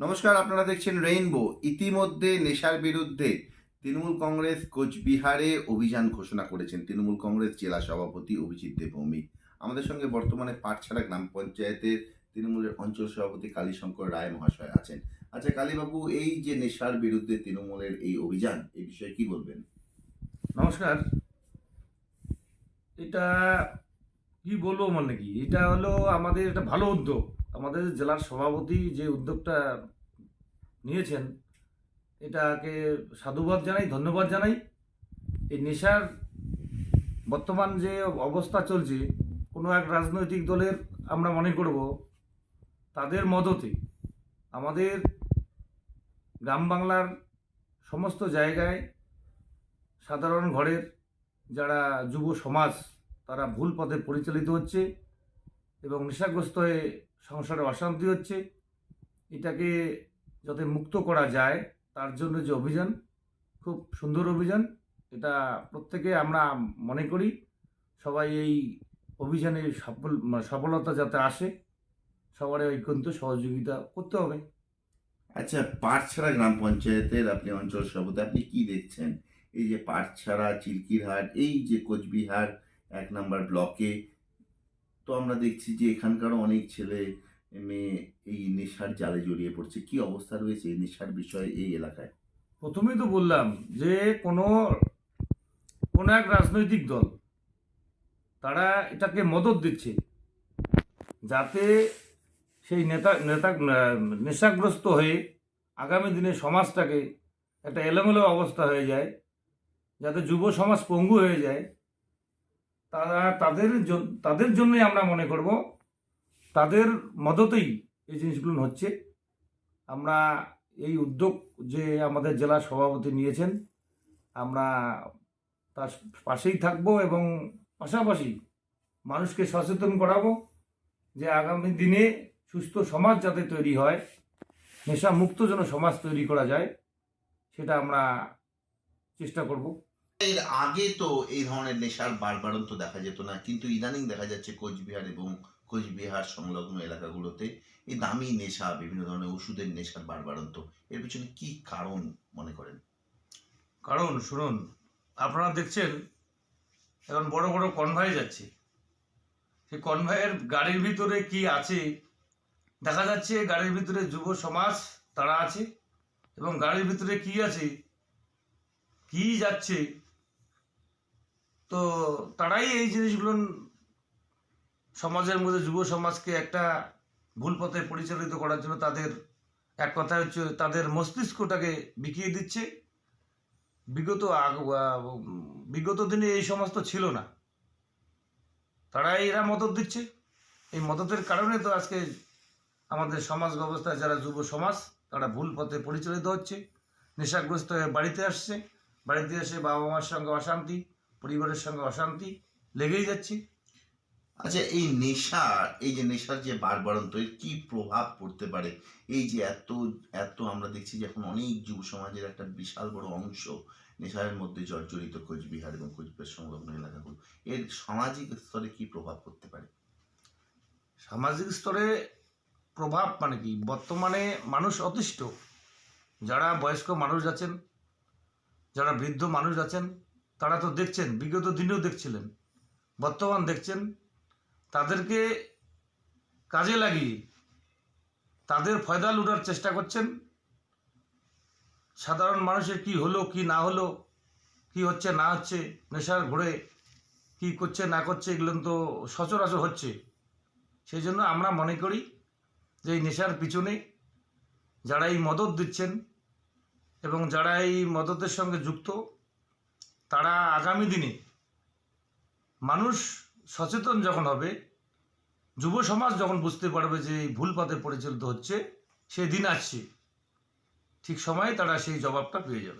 নমস্কার, আপনারা দেখছেন রেইনবো ইতিমধ্যে নেশার বিরুদ্ধে তৃণমূল কংগ্রেস কোচবিহারে অভিযান ঘোষণা করেছেন। তৃণমূল কংগ্রেস জেলা সভাপতি অভিজিৎ দেবভৌমিক আমাদের সঙ্গে বর্তমানে পাটছাড়া গ্রাম পঞ্চায়েতের তৃণমূলের অঞ্চল সভাপতি কালীশঙ্কর রায় মহাশয় আছেন। আচ্ছা কালীবাবু, এই যে নেশার বিরুদ্ধে তৃণমূলের এই অভিযান এই বিষয়ে কি বলবেন? নমস্কার। এটা কি বলব মানে কি? এটা হলো আমাদের একটা ভালো উদ্যোগ। আমাদের জেলার সভাপতি যে উদ্যোগটা নিয়েছেন, এটাকে সাধুবাদ জানাই, ধন্যবাদ জানাই। এই নেশার বর্তমান যে অবস্থা চলছে, কোনো এক রাজনৈতিক দলের আমরা মনে করব, তাদের মদতে আমাদের গ্রাম বাংলার সমস্ত জায়গায় সাধারণ ঘরের যারা যুব সমাজ, তারা ভুল পথে পরিচালিত হচ্ছে এবং নেশাগ্রস্ত হয়ে সংসারে অশান্তি হচ্ছে, এটাকে যাতে মুক্ত করা যায়, তার জন্য যে অভিযান, খুব সুন্দর অভিযান, এটা প্রত্যেকে আমরা মনে করি, সবাই এই অভিযানে সফল মানে সফলতা যাতে আসে, সবার ঐক্যন্ত সহযোগিতা করতে হবে। আচ্ছা পাটছাড়া গ্রাম পঞ্চায়েতের আপনি অঞ্চল সভাপতি, আপনি কি দেখছেন? এই যে পাটছাড়া চিলকিরহাট, এই যে কোচবিহার, এক নম্বর ব্লকে তো আমরা দেখছি যে এখানকার অনেক ছেলে, মেয়ে এই নেশার জালে জড়িয়ে পড়ছে। কি অবস্থা রয়েছে এই নেশার বিষয়ে এই এলাকায়? প্রথমেই তো বললাম যে কোনো কোনো এক রাজনৈতিক দল, তারা এটাকে মদত দিচ্ছে যাতে সেই নেতা নেতা, নেশাগ্রস্ত হয়ে আগামী দিনে সমাজটাকে একটা এলোমেলো অবস্থা হয়ে যায়, যাতে যুব সমাজ পঙ্গু হয়ে যায়। তারা তাদের তাদের জন্যই আমরা মনে করব, তাদের মদতেই এই জিনিসগুলো হচ্ছে। আমরা এই উদ্যোগ যে আমাদের জেলা সভাপতি নিয়েছেন, আমরা তার পাশেই থাকব এবং পাশাপাশি মানুষকে সচেতন করাবো যে আগামী দিনে সুস্থ সমাজ যাতে তৈরি হয় নেশা মুক্ত যেন সমাজ তৈরি করা যায়, সেটা আমরা চেষ্টা করব। এর আগে তো এই ধরনের নেশার বারবারন্ত দেখা যেত না, কিন্তু ইদানিং দেখা যাচ্ছে কোচবিহার এবং কোচবিহার সংলগ্ন এলাকাগুলোতে এই দামি নেশা, বিভিন্ন ধরনের ওষুধের নেশার বারবারন্ত। এর পিছনে কি কারণ মনে করেন? কারণ, শুনুন, আপনারা দেখছেন, এখন বড় বড় কনভয় যাচ্ছে। সেই কনভয়ের গাড়ির ভিতরে কি আছে? দেখা যাচ্ছে গাড়ির ভিতরে যুব সমাজ, তারা আছে, এবং গাড়ির ভিতরে কি আছে? কি যাচ্ছে? তো তারাই এই জিনিসগুলো সমাজের মধ্যে যুব সমাজকে একটা ভুল পথে পরিচালিত করার জন্য তাদের, এক কথা হচ্ছে তাদের মস্তিষ্কটাকে বিকিয়ে দিচ্ছে। বিগত বিগত দিনে এই সমস্ত ছিল না। তারাই এরা মদত দিচ্ছে। এই মদতের কারণে তো আজকে আমাদের সমাজ ব্যবস্থায় যারা যুব সমাজ, তারা ভুল পথে পরিচালিত হচ্ছে, নেশাগ্রস্ত হয়ে বাড়িতে আসছে। বাড়িতে এসে বাবা মার সঙ্গে অশান্তি পরিবারের সঙ্গে অশান্তি লেগেই যাচ্ছে। আচ্ছা এই নেশা, এই যে নেশার যে বারবারন্ত, এর কি প্রভাব পড়তে পারে? এই যে এত এত আমরা দেখছি যে এখন অনেক যুব সমাজের একটা বিশাল বড় অংশ নেশার মধ্যে জর্জরিত কোচবিহার এবং কোচবিহার সংলগ্ন এলাকাগুলো। এর সামাজিক স্তরে কি প্রভাব পড়তে পারে? সামাজিক স্তরে প্রভাব মানে কি? বর্তমানে মানুষ অতিষ্ঠ। যারা বয়স্ক মানুষ আছেন, যারা বৃদ্ধ মানুষ আছেন তারা তো দেখছেন, বিগত দিনেও দেখছিলেন। বর্তমান দেখছেন, তাদেরকে কাজে লাগিয়ে তাদের ফয়দা লুটার চেষ্টা করছেন। সাধারণ মানুষের কি হলো, কি না হলো, কি হচ্ছে, না হচ্ছে, নেশার ঘুরে কি করছে, না করছে, এগুলো তো সচরাচর হচ্ছে। সেই জন্য আমরা মনে করি যে এই নেশার পিছনে যারা এই মদত দিচ্ছেন এবং যারা এই মদতের সঙ্গে যুক্ত তারা আগামী দিনে মানুষ সচেতন যখন হবে, যুব সমাজ যখন বুঝতে পারবে যে এই ভুল পথে পরিচালিত হচ্ছে, সেই দিন আসছে। ঠিক সময়ে তারা সেই জবাবটা পেয়ে যাবে।